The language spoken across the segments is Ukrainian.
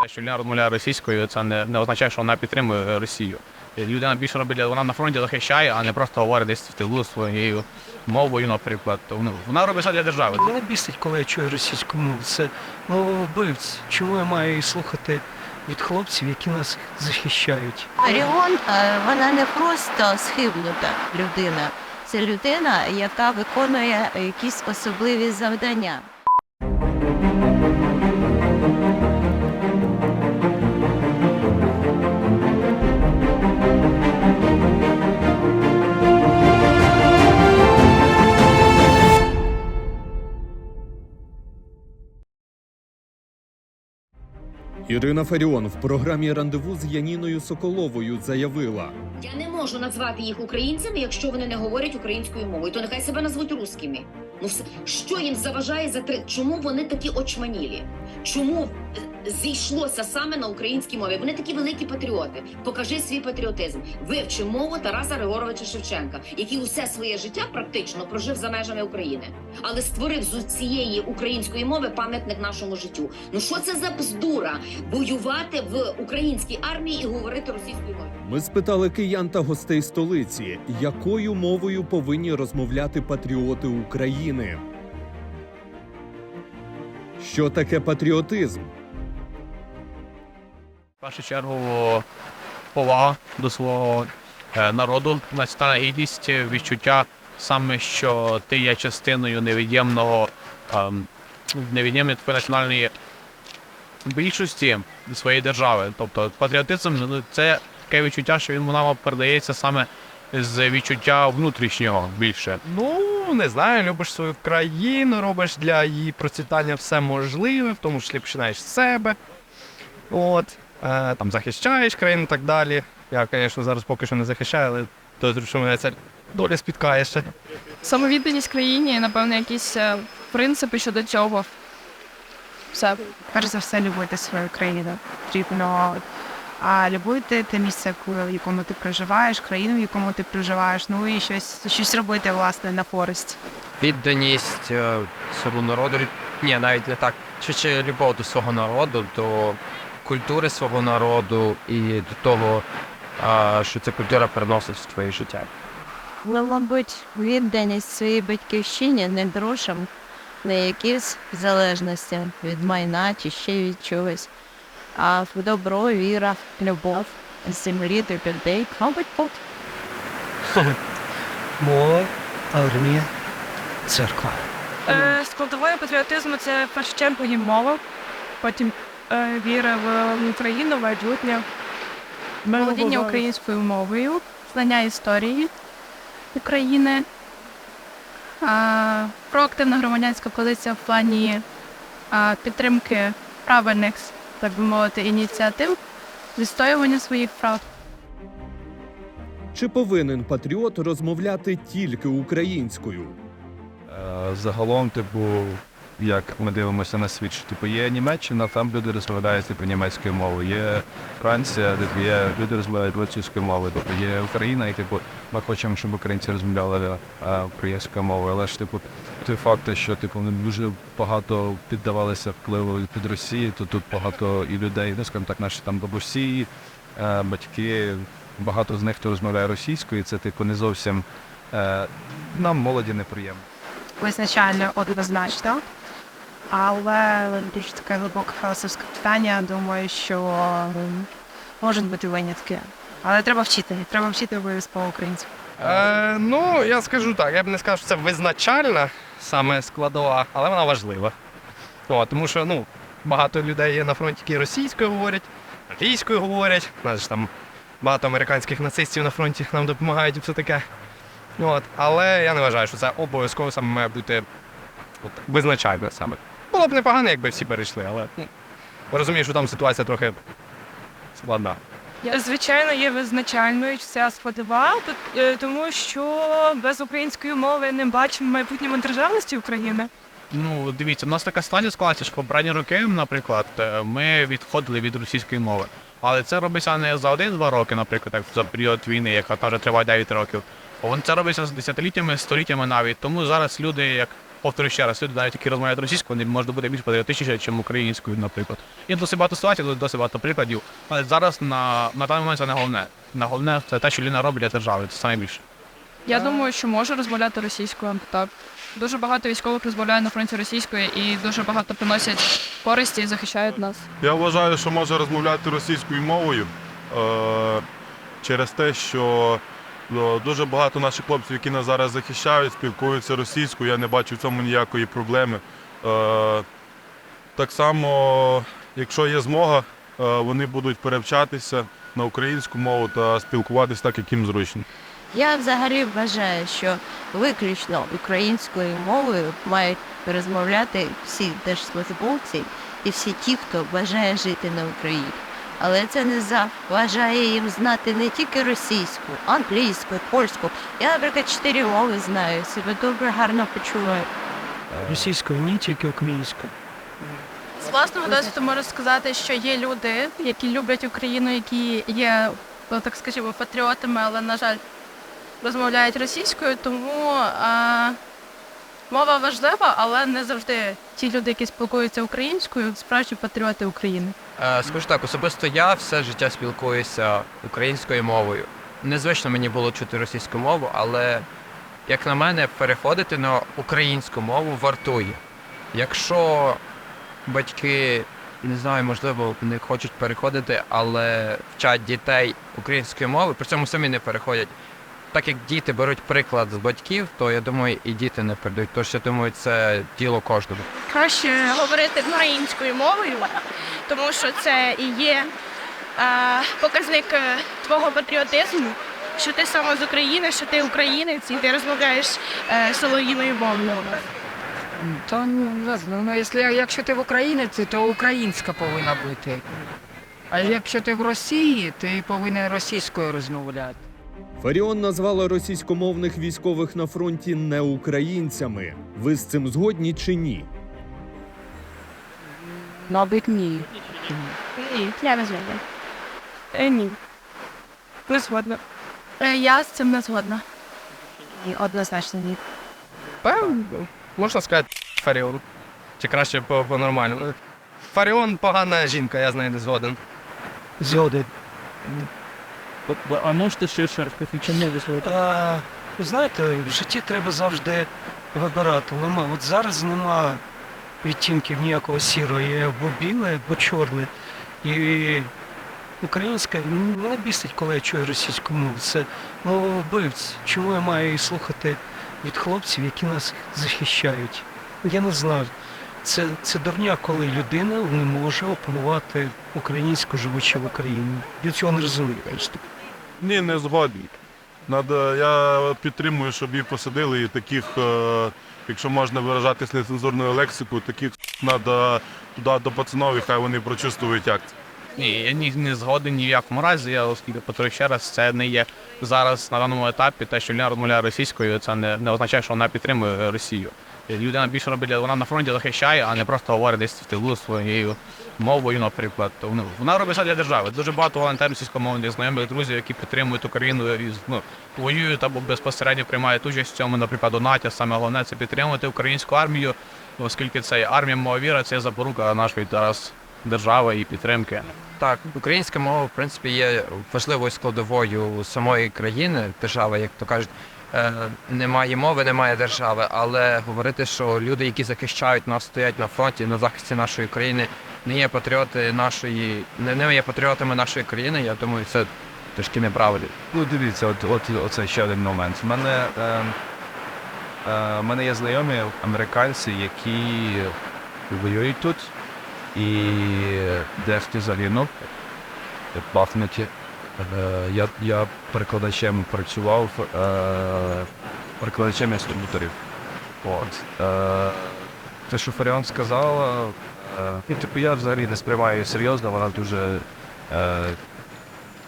Те, що людина розмовляє російською, це не, не означає, що вона підтримує Росію. Людина більше робить, вона на фронті захищає, а не просто говорить десь в тилу своєю мовою, наприклад. То, ну, вона робить все для держави. Мене бісить, коли я чую російську мову. Це мова вбивць. Чому я маю її слухати від хлопців, які нас захищають? Оріон, е, вона не просто схибнута людина. Це людина, яка виконує якісь особливі завдання. Ірина Фаріон в програмі Рандеву з Яніною Соколовою заявила: Я не можу назвати їх українцями, якщо вони не говорять українською мовою. То нехай себе назвуть русскими. Ну що їм заважає за три? Чому вони такі очманілі? Чому е, зійшлося саме на українській мові? Вони такі великі патріоти. Покажи свій патріотизм. Вивчи мову Тараса Григоровича Шевченка, який усе своє життя практично прожив за межами України, але створив з цієї української мови пам'ятник нашому життю. Ну що це за бздура? Воювати в українській армії і говорити російською мовою? Ми спитали киян та гостей столиці, якою мовою повинні розмовляти патріоти України. Що таке патріотизм? Першу чергу повага до свого е, народу, національна гідність, відчуття саме, що ти є частиною невід'ємного ем, невід'ємної національної більшості своєї держави. Тобто патріотизм ну, це таке відчуття, що він нам передається саме з відчуття внутрішнього більше. Ну, не знаю, любиш свою країну, робиш для її процвітання все можливе, в тому числі починаєш з себе. От, е, там захищаєш країну і так далі. Я, звісно, зараз поки що не захищаю, але то, що мене ця доля спіткає ще. Самовідданість країні, напевно, якісь е, принципи щодо цього. Все. перш за все любити свою країну. Потрібно а, любити те місце, в якому ти проживаєш, країну, в якому ти проживаєш, ну і щось, щось робити власне на користь. відданість е, своєму народу. Ні, навіть не так. Чи, чи любов до свого народу, до культури свого народу і до того, що ця культура переносить в твоє життя. Ну, мабуть, відданість своїй батьківщині не грошам, не якісь залежності від майна чи ще від чогось, а в добро, віра, любов, землі до людей. Мабуть, от. Мова, армія, церква. Е, складовою патріотизму це в першу чергу є мова, потім е, віра в Україну, майбутнє, володіння українською мовою, знання історії України, а, проактивна громадянська позиція в плані а, підтримки правильних, так би мовити, ініціатив, відстоювання своїх прав. Чи повинен патріот розмовляти тільки українською? Е, Загалом, типу, як ми дивимося на світ, що типу є Німеччина, там люди розмовляють типу німецькою мовою. Є Франція, де є люди розмовляють російською мовою. Тобто є Україна, і типу ми хочемо, щоб українці розмовляли е, українською мовою. Але ж типу той факт, що типу вони дуже багато піддавалися впливу від Росії, то тут багато і людей, ну скажімо так, наші там бабусі, е, батьки, багато з них хто розмовляє російською, і це типу не зовсім е, нам молоді неприємно. Визначально однозначно. Але дуже таке глибоке філософське питання. Думаю, що можуть бути винятки. Але треба вчити. Треба вчити обов'язково українську. Е, ну, я скажу так, я б не сказав, що це визначальна саме складова, але вона важлива. О, тому що ну, багато людей є на фронті, які російською говорять, англійською говорять. У нас ж там багато американських нацистів на фронті нам допомагають і все таке. От. Але я не вважаю, що це обов'язково саме має бути от, визначально саме. Було б непогано, якби всі перейшли, але ну, розумію, що там ситуація трохи складна. Звичайно, є визначальною ця складова, е, тому що без української мови не бачимо майбутньої державності України. Ну, дивіться, у нас така ситуація склалася, що попередні роки, наприклад, е, ми відходили від російської мови. Але це робиться не за один-два роки, наприклад, як за період війни, яка теж триває 9 років. А вон це робиться з десятиліттями, століттями навіть. Тому зараз люди, як повторюю ще раз, люди навіть які розмовляють російською, вони можуть бути більш патріотичніші, ніж українською, наприклад. Є досить багато ситуацій, досить багато прикладів. Але зараз на, на даний момент це не головне. На головне це те, що людина робить для держави, це найбільше. Я думаю, що можу розмовляти російською. Так. Дуже багато військових розмовляє на фронті російською і дуже багато приносять користі і захищають нас. Я вважаю, що може розмовляти російською мовою е, через те, що дуже багато наших хлопців, які нас зараз захищають, спілкуються російською. Я не бачу в цьому ніякої проблеми. Е, так само, якщо є змога, е, вони будуть перевчатися на українську мову та спілкуватися так, як їм зручно. Я взагалі вважаю, що виключно українською мовою мають розмовляти всі держслужбовці і всі ті, хто бажає жити на Україні. Але це не заважає їм знати не тільки російську, англійську, польську. Я, наприклад, чотири мови знаю, себе добре, гарно почуваю. Російською, ні тільки українською. З власного досвіду можу сказати, що є люди, які люблять Україну, які є, так скажімо, патріотами, але, на жаль, розмовляють російською, тому а, мова важлива, але не завжди ті люди, які спілкуються українською, справжні патріоти України. Е, Скажу так, особисто я все життя спілкуюся українською мовою. Незвично мені було чути російську мову, але як на мене, переходити на українську мову вартує. Якщо батьки, не знаю, можливо, не хочуть переходити, але вчать дітей української мови, при цьому самі не переходять. Так як діти беруть приклад з батьків, то я думаю, і діти не передають. Тож я думаю, це діло кожного. краще говорити українською мовою, тому що це і є е, показник твого патріотизму, що ти саме з України, що ти українець і ти розмовляєш е, солов'їною мовою. Та ну, не знаю, ну якщо, якщо ти в Україні, то українська повинна бути. А якщо ти в Росії, ти повинен російською розмовляти. Фаріон назвала російськомовних військових на фронті не українцями. Ви з цим згодні чи ні? Мабуть, ні. Ні, я не знаю. Е, ні. Не згодна. Е, я з цим не згодна. Ні, однозначно ні. Певно, можна сказати Фаріон. Чи краще по- по-нормальному. Фаріон погана жінка, я з нею не згоден. Згоден. А можете ширше розповісти? А, ви знаєте, в житті треба завжди вибирати. От зараз нема відтінків ніякого сірого, є або біле, або чорне. І українська мене бісить, коли я чую російську мову. Це мова вбивць. Чому я маю її слухати від хлопців, які нас захищають? Я не знаю. Це, це дурня, коли людина не може опанувати українську, живучи в Україні. Я цього не розумію. Ні, не згоден. Надо, я підтримую, щоб їх посадили і таких, е, якщо можна виражатись нецензурною лексикою, таких треба туди до пацанов, і хай вони прочувствують як. Ні, я ні, не згоден ні в якому разі. Я оскільки повторюю ще раз, це не є зараз на даному етапі. Те, що людина розмовляє російською, це не, не означає, що вона підтримує Росію. Людина більше робить, вона на фронті захищає, а не просто говорить десь в тилу своєю мовою, наприклад. То, ну, вона робить все для держави. Дуже багато волонтерів сільськомовних знайомих друзів, які підтримують Україну і ну, воюють або безпосередньо приймають участь в цьому, наприклад, донаті. Саме головне це підтримувати українську армію, оскільки це армія мова віра, це запорука нашої зараз держави і підтримки. Так, українська мова, в принципі, є важливою складовою самої країни, держави, як то кажуть. Е, немає мови, немає держави, але говорити, що люди, які захищають нас, стоять на фронті на захисті нашої країни, не є патріоти нашої, не, не є патріотами нашої країни, я думаю, це трошки неправильно. Ну, дивіться, от, от оце ще один момент. В мене, е, е, мене є знайомі американці, які воюють тут, і дехто загинув. Е, я, я перекладачем працював, е, перекладачем інструкторів. От. Е, те, що Фаріон сказала, е, ну, типу, я взагалі не сприймаю серйозно, вона дуже е,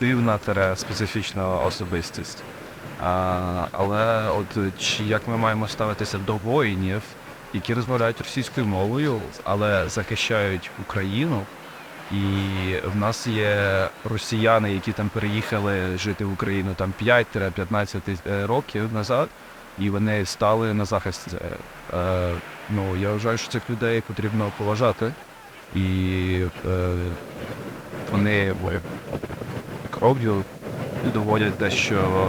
дивна специфічна особистість. А, але от чи як ми маємо ставитися до воїнів, які розмовляють російською мовою, але захищають Україну. І в нас є росіяни, які там переїхали жити в Україну там 5-15 років назад. і вони стали на захист. Е, е, ну, я вважаю, що цих людей потрібно поважати. І е, вони кров'ю доводять те, що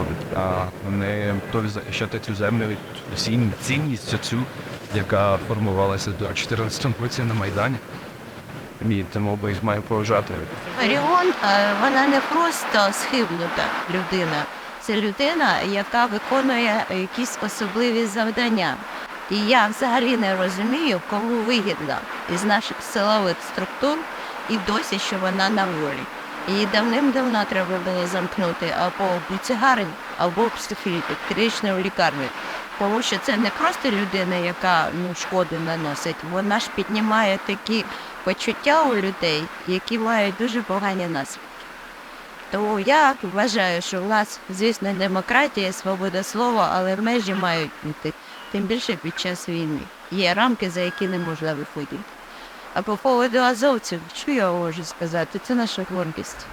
вони готові захищати цю землю, цінність цю, яка формувалася до 14 році на Майдані. І тому ми їх маємо поважати. Маріон, е, вона не просто схибнута людина. Це людина, яка виконує якісь особливі завдання. І я взагалі не розумію, кому вигідно із наших силових структур і досі, що вона на волі. Її давним-давно треба було замкнути або в буцегарень, або в психіатричну лікарню. Тому що це не просто людина, яка ну, шкоду наносить, вона ж піднімає такі почуття у людей, які мають дуже погані наслідки. Тому я вважаю, що в нас, звісно, демократія, свобода слова, але межі мають бути. Тим більше під час війни. Є рамки, за які не можна виходити. А по поводу азовців, що я можу сказати? Це наша гордість.